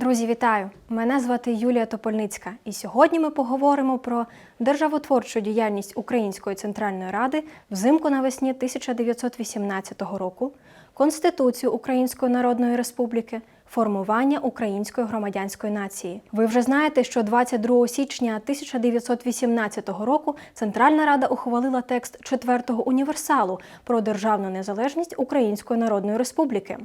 Друзі, вітаю! Мене звати Юлія Топольницька, і сьогодні ми поговоримо про державотворчу діяльність Української центральної ради взимку навесні 1918 року, Конституцію Української Народної Республіки, формування української громадянської нації. Ви вже знаєте, що 22 січня 1918 року Центральна Рада ухвалила текст четвертого універсалу про державну незалежність Української Народної Республіки.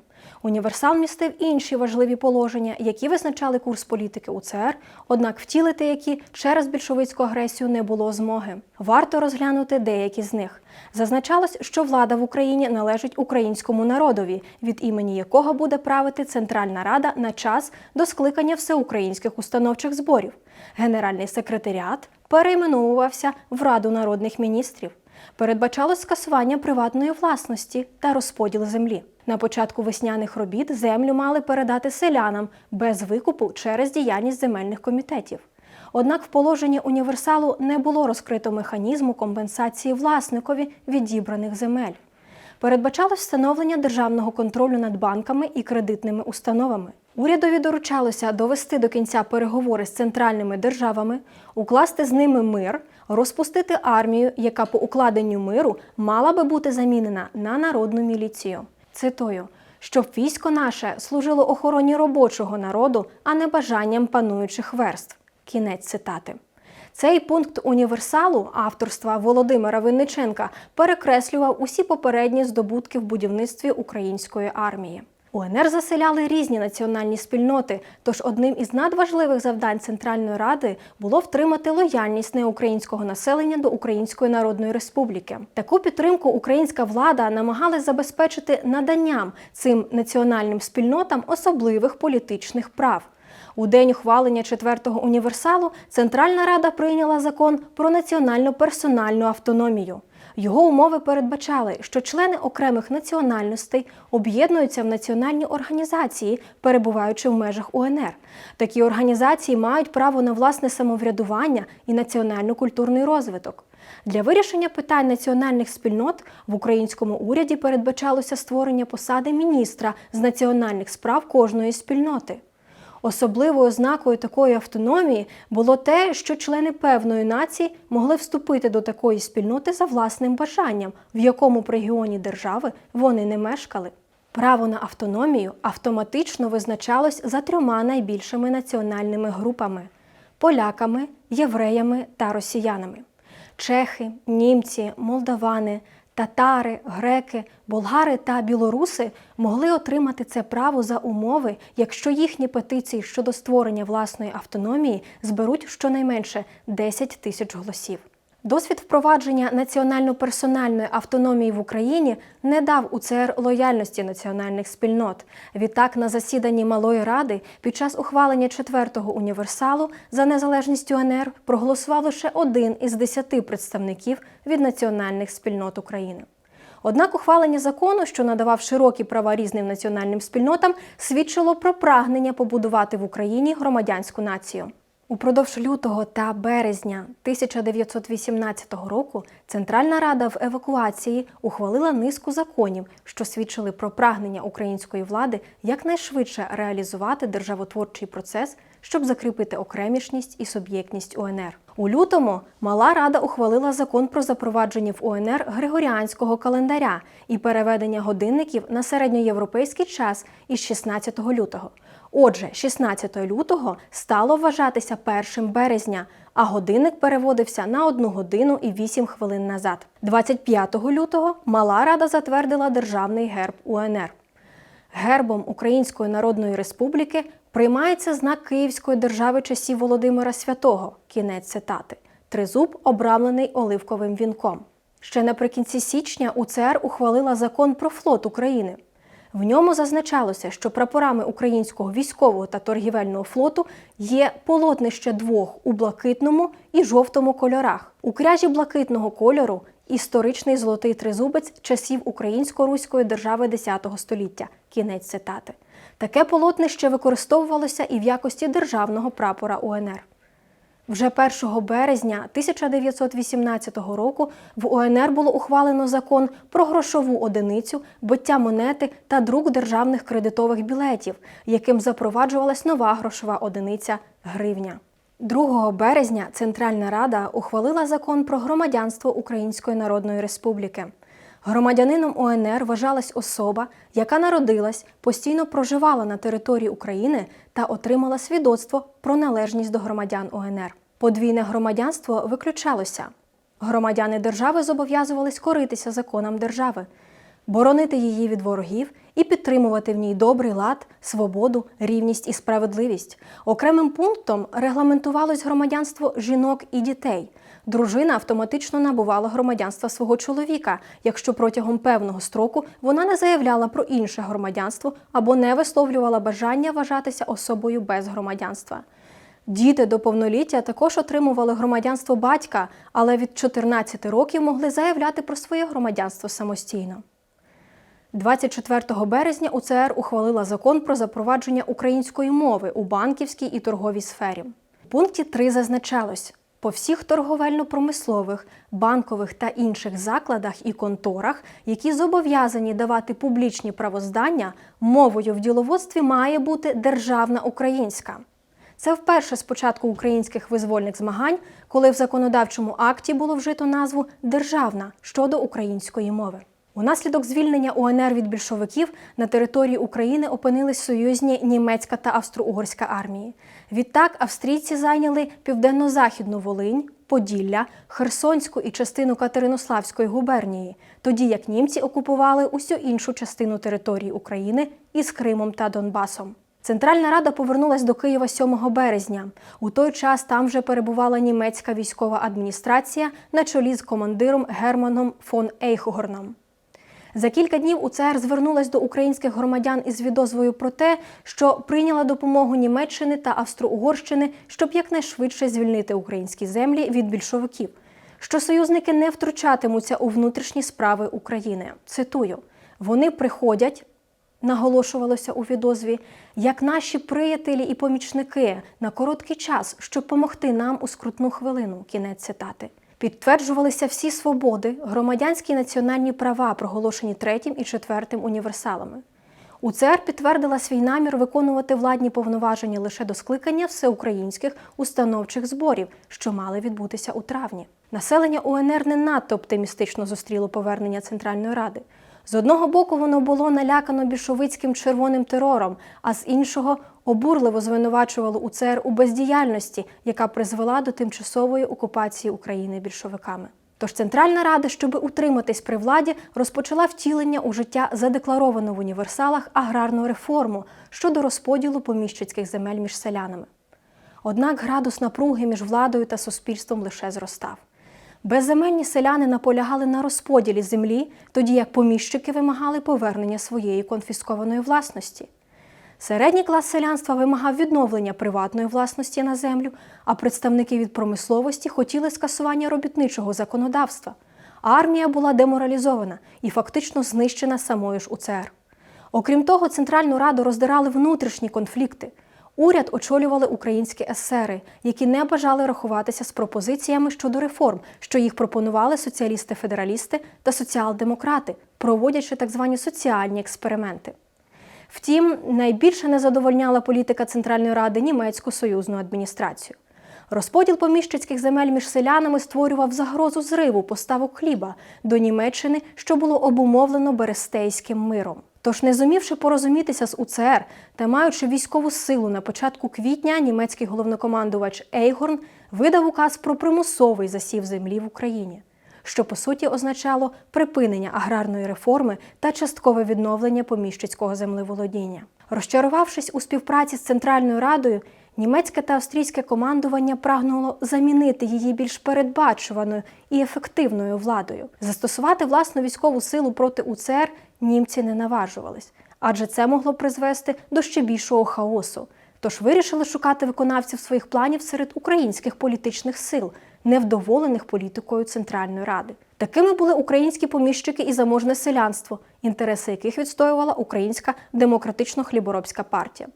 Універсал містив інші важливі положення, які визначали курс політики УЦР, однак втілити які через більшовицьку агресію не було змоги. Варто розглянути деякі з них. Зазначалось, що влада в Україні належить українському народові, від імені якого буде правити Центральна Рада на час до скликання всеукраїнських установчих зборів. Генеральний секретаріат перейменовувався в Раду народних міністрів. Передбачалось скасування приватної власності та розподіл землі. На початку весняних робіт землю мали передати селянам без викупу через діяльність земельних комітетів. Однак в положенні універсалу не було розкрито механізму компенсації власникові відібраних земель. Передбачалось встановлення державного контролю над банками і кредитними установами. Урядові доручалося довести до кінця переговори з центральними державами, укласти з ними мир, розпустити армію, яка по укладенню миру мала би бути замінена на народну міліцію. Цитую, щоб військо наше служило охороні робочого народу, а не бажанням пануючих верств. Кінець цитати. Цей пункт універсалу авторства Володимира Винниченка перекреслював усі попередні здобутки в будівництві української армії. УНР заселяли різні національні спільноти, тож одним із надважливих завдань Центральної Ради було втримати лояльність неукраїнського населення до Української Народної Республіки. Таку підтримку українська влада намагалась забезпечити наданням цим національним спільнотам особливих політичних прав. У день ухвалення четвертого універсалу Центральна Рада прийняла закон про національну персональну автономію. Його умови передбачали, що члени окремих національностей об'єднуються в національні організації, перебуваючи в межах УНР. Такі організації мають право на власне самоврядування і національно-культурний розвиток. Для вирішення питань національних спільнот в українському уряді передбачалося створення посади міністра з національних справ кожної спільноти. Особливою ознакою такої автономії було те, що члени певної нації могли вступити до такої спільноти за власним бажанням, в якому б регіоні держави вони не мешкали. Право на автономію автоматично визначалось за трьома найбільшими національними групами поляками, євреями та росіянами. Чехи, німці, молдавани, татари, греки, болгари та білоруси могли отримати це право за умови, якщо їхні петиції щодо створення власної автономії зберуть щонайменше 10 тисяч голосів. Досвід впровадження національно-персональної автономії в Україні не дав УЦР лояльності національних спільнот. Відтак, на засіданні Малої Ради під час ухвалення четвертого універсалу за незалежність УНР проголосував лише один із десяти представників від національних спільнот України. Однак ухвалення закону, що надавав широкі права різним національним спільнотам, свідчило про прагнення побудувати в Україні громадянську націю. Упродовж лютого та березня 1918 року Центральна Рада в евакуації ухвалила низку законів, що свідчили про прагнення української влади якнайшвидше реалізувати державотворчий процес, щоб закріпити окремішність і суб'єктність УНР. У лютому Мала Рада ухвалила закон про запровадження в УНР Григоріанського календаря і переведення годинників на середньоєвропейський час із 16 лютого. Отже, 16 лютого стало вважатися 1 березня, а годинник переводився на 1 годину і 8 хвилин назад. 25 лютого Мала Рада затвердила державний герб УНР. Гербом Української Народної Республіки приймається знак Київської держави часів Володимира Святого. Кінець цитати. Тризуб обрамлений оливковим вінком. Ще наприкінці січня УЦР ухвалила закон про флот України. В ньому зазначалося, що прапорами українського військового та торгівельного флоту є полотнище двох у блакитному і жовтому кольорах. У кряжі блакитного кольору історичний золотий тризубець часів українсько-руської держави X століття. Кінець цитати. Таке полотнище використовувалося і в якості державного прапора УНР. Вже 1 березня 1918 року в УНР було ухвалено закон про грошову одиницю, биття монети та друк державних кредитових білетів, яким запроваджувалась нова грошова одиниця гривня. 2 березня Центральна Рада ухвалила закон про громадянство Української Народної Республіки. Громадянином УНР вважалась особа, яка народилась, постійно проживала на території України та отримала свідоцтво про належність до громадян УНР. Подвійне громадянство виключалося. Громадяни держави зобов'язувались коритися законам держави, боронити її від ворогів і підтримувати в ній добрий лад, свободу, рівність і справедливість. Окремим пунктом регламентувалось громадянство жінок і дітей. Дружина автоматично набувала громадянства свого чоловіка, якщо протягом певного строку вона не заявляла про інше громадянство або не висловлювала бажання вважатися особою без громадянства. Діти до повноліття також отримували громадянство батька, але від 14 років могли заявляти про своє громадянство самостійно. 24 березня УЦР ухвалила закон про запровадження української мови у банківській і торговій сфері. У пункті 3 зазначалось, по всіх торговельно-промислових, банкових та інших закладах і конторах, які зобов'язані давати публічні правоздання, мовою в діловодстві має бути державна українська. Це вперше з початку українських визвольних змагань, коли в законодавчому акті було вжито назву Державна щодо української мови. Унаслідок звільнення УНР від більшовиків на території України опинились союзні німецька та австро-угорська армії. Відтак австрійці зайняли південно-західну Волинь, Поділля, Херсонську і частину Катеринославської губернії, тоді як німці окупували усю іншу частину території України із Кримом та Донбасом. Центральна рада повернулась до Києва 7 березня. У той час там вже перебувала німецька військова адміністрація на чолі з командиром Германом фон Ейхгорном. За кілька днів УЦР звернулась до українських громадян із відозвою про те, що прийняла допомогу Німеччини та Австро-Угорщини, щоб якнайшвидше звільнити українські землі від більшовиків, що союзники не втручатимуться у внутрішні справи України. Цитую: вони приходять. Наголошувалося у відозві, як наші приятелі і помічники на короткий час, щоб помогти нам у скрутну хвилину. Кінець цитати. Підтверджувалися всі свободи, громадянські і національні права, проголошені третім і четвертим універсалами. УЦР підтвердила свій намір виконувати владні повноваження лише до скликання всеукраїнських установчих зборів, що мали відбутися у травні. Населення УНР не надто оптимістично зустріло повернення Центральної Ради. З одного боку, воно було налякано більшовицьким червоним терором, а з іншого обурливо звинувачувало УЦР у бездіяльності, яка призвела до тимчасової окупації України більшовиками. Тож Центральна Рада, щоб утриматись при владі, розпочала втілення у життя задекларовано в універсалах аграрну реформу щодо розподілу поміщицьких земель між селянами. Однак градус напруги між владою та суспільством лише зростав. Безземельні селяни наполягали на розподілі землі, тоді як поміщики вимагали повернення своєї конфіскованої власності. Середній клас селянства вимагав відновлення приватної власності на землю, а представники від промисловості хотіли скасування робітничого законодавства. Армія була деморалізована і фактично знищена самою ж УЦР. Окрім того, Центральну Раду роздирали внутрішні конфлікти. Уряд очолювали українські есери, які не бажали рахуватися з пропозиціями щодо реформ, що їх пропонували соціалісти-федералісти та соціал-демократи, проводячи так звані соціальні експерименти. Втім, найбільше не задовольняла політика Центральної Ради німецьку союзну адміністрацію. Розподіл поміщицьких земель між селянами створював загрозу зриву поставок хліба до Німеччини, що було обумовлено Берестейським миром. Тож, не зумівши порозумітися з УЦР та маючи військову силу на початку квітня, німецький головнокомандувач Ейгорн видав указ про примусовий засів землі в Україні, що по суті означало припинення аграрної реформи та часткове відновлення поміщицького землеволодіння. Розчарувавшись у співпраці з Центральною Радою, німецьке та австрійське командування прагнуло замінити її більш передбачуваною і ефективною владою. Застосувати власну військову силу проти УЦР німці не наважувались, адже це могло призвести до ще більшого хаосу. Тож вирішили шукати виконавців своїх планів серед українських політичних сил, невдоволених політикою Центральної Ради. Такими були українські поміщики і заможне селянство, інтереси яких відстоювала Українська демократично-хліборобська партія.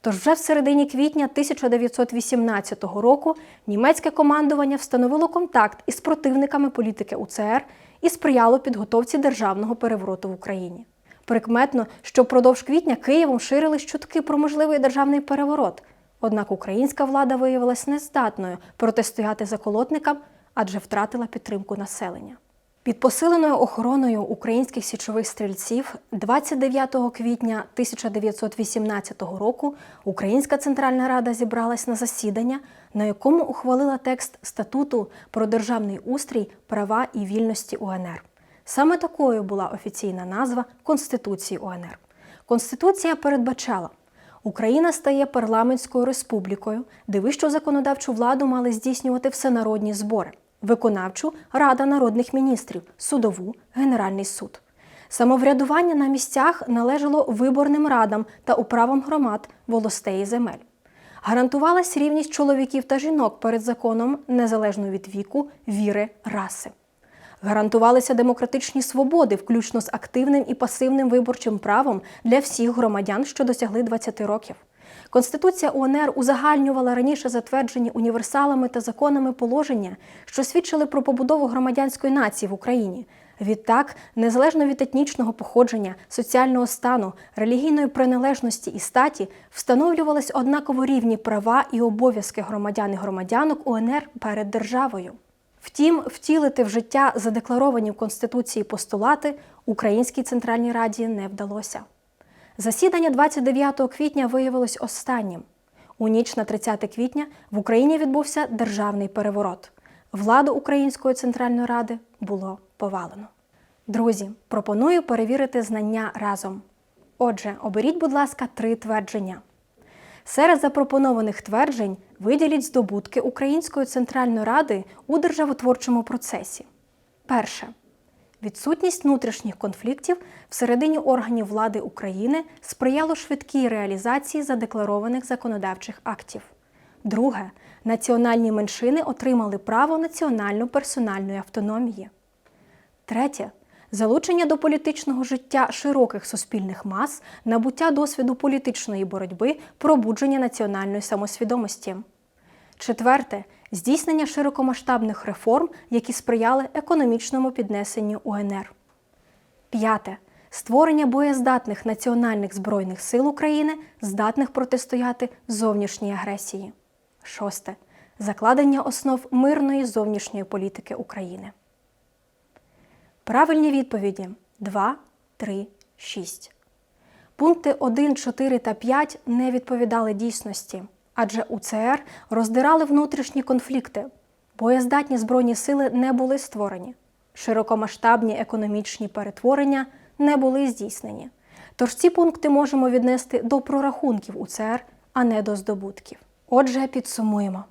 Тож вже в середині квітня 1918 року німецьке командування встановило контакт із противниками політики УЦР і сприяло підготовці державного перевороту в Україні. Прикметно, що впродовж квітня Києвом ширились чутки про можливий державний переворот. Однак українська влада виявилась нездатною протистояти заколотникам, адже втратила підтримку населення. Під посиленою охороною українських січових стрільців 29 квітня 1918 року Українська Центральна Рада зібралась на засідання, на якому ухвалила текст статуту про державний устрій, права і вільності УНР. Саме такою була офіційна назва Конституції УНР. Конституція передбачала Україна стає парламентською республікою, де вищу законодавчу владу мали здійснювати всенародні збори, виконавчу Рада народних міністрів, судову, Генеральний суд. Самоврядування на місцях належало виборним радам та управам громад, волостей і земель. Гарантувалась рівність чоловіків та жінок перед законом незалежно від віку, віри, раси. Гарантувалися демократичні свободи, включно з активним і пасивним виборчим правом для всіх громадян, що досягли 20 років. Конституція УНР узагальнювала раніше затверджені універсалами та законами положення, що свідчили про побудову громадянської нації в Україні. Відтак, незалежно від етнічного походження, соціального стану, релігійної приналежності і статі, встановлювались однаково рівні права і обов'язки громадян і громадянок УНР перед державою. Втім, втілити в життя задекларовані в Конституції постулати Українській Центральній Раді не вдалося. Засідання 29 квітня виявилось останнім. У ніч на 30 квітня в Україні відбувся державний переворот. Владу Української Центральної Ради було повалено. Друзі, пропоную перевірити знання разом. Отже, оберіть, будь ласка, три твердження. Серед запропонованих тверджень виділіть здобутки Української Центральної Ради у державотворчому процесі. Перше. Відсутність внутрішніх конфліктів всередині органів влади України сприяло швидкій реалізації задекларованих законодавчих актів. Друге. Національні меншини отримали право національно-персональної автономії. Третє. Залучення до політичного життя широких суспільних мас, набуття досвіду політичної боротьби, пробудження національної самосвідомості. Четверте здійснення широкомасштабних реформ, які сприяли економічному піднесенню УНР. П'яте створення боєздатних національних збройних сил України, здатних протистояти зовнішній агресії. Шосте закладення основ мирної зовнішньої політики України. Правильні відповіді 2, 3, 6. Пункти 1, 4 та 5 не відповідали дійсності, адже УЦР роздирали внутрішні конфлікти. Боєздатні збройні сили не були створені. Широкомасштабні економічні перетворення не були здійснені. Тож ці пункти можемо віднести до прорахунків УЦР, а не до здобутків. Отже, підсумуємо.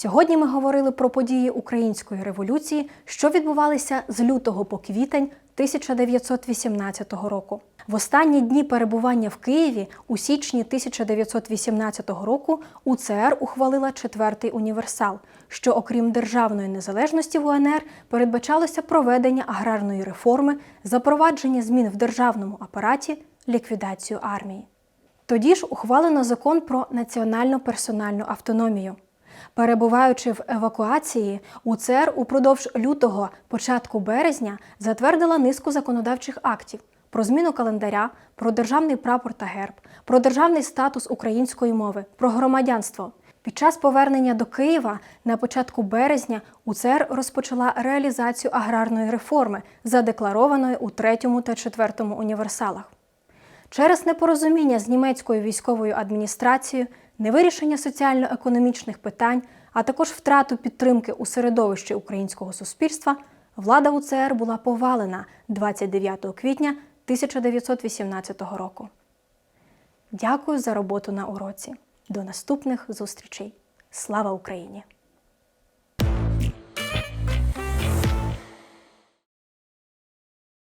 Сьогодні ми говорили про події Української революції, що відбувалися з лютого по квітень 1918 року. В останні дні перебування в Києві у січні 1918 року УЦР ухвалила четвертий універсал, що, окрім державної незалежності в УНР, передбачалося проведення аграрної реформи, запровадження змін в державному апараті, ліквідацію армії. Тоді ж ухвалено закон про національну персональну автономію. Перебуваючи в евакуації, УЦР упродовж лютого, початку березня затвердила низку законодавчих актів про зміну календаря, про державний прапор та герб, про державний статус української мови, про громадянство. Під час повернення до Києва на початку березня УЦР розпочала реалізацію аграрної реформи, задекларованої у третьому та четвертому універсалах. Через непорозуміння з німецькою військовою адміністрацією, невирішення соціально-економічних питань, а також втрату підтримки у середовищі українського суспільства, влада УЦР була повалена 29 квітня 1918 року. Дякую за роботу на уроці. До наступних зустрічей. Слава Україні!